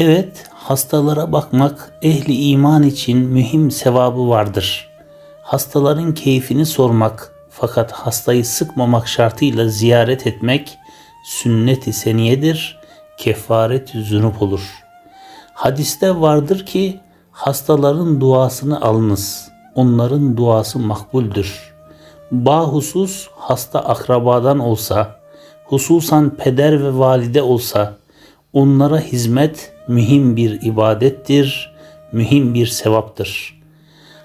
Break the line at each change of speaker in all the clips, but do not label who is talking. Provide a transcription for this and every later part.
Evet, hastalara bakmak ehli iman için mühim sevabı vardır. Hastaların keyfini sormak fakat hastayı sıkmamak şartıyla ziyaret etmek sünnet-i seniyedir, kefaret-i zünub olur. Hadiste vardır ki hastaların duasını alınız. Onların duası makbuldür. Bahusus hasta akrabadan olsa, hususan peder ve valide olsa, onlara hizmet mühim bir ibadettir, mühim bir sevaptır.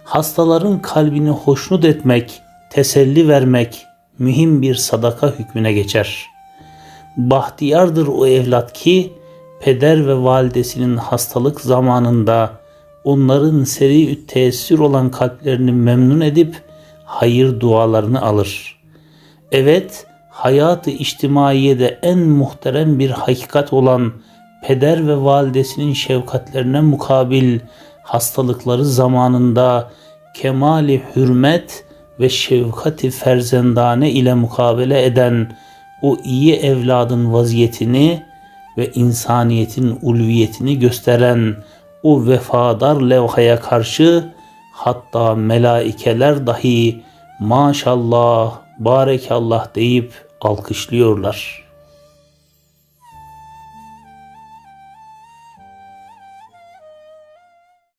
Hastaların kalbini hoşnut etmek, teselli vermek mühim bir sadaka hükmüne geçer. Bahtiyardır o evlat ki peder ve validesinin hastalık zamanında onların seri tesir olan kalplerini memnun edip hayır dualarını alır. Evet, hayatı içtimaiyede en muhterem bir hakikat olan peder ve validesinin şefkatlerine mukabil hastalıkları zamanında kemali hürmet ve şefkati ferzendane ile mukabele eden o iyi evladın vaziyetini ve insaniyetin ulviyetini gösteren o vefadar levhaya karşı hatta melaikeler dahi maşallah, barekallah deyip alkışlıyorlar.''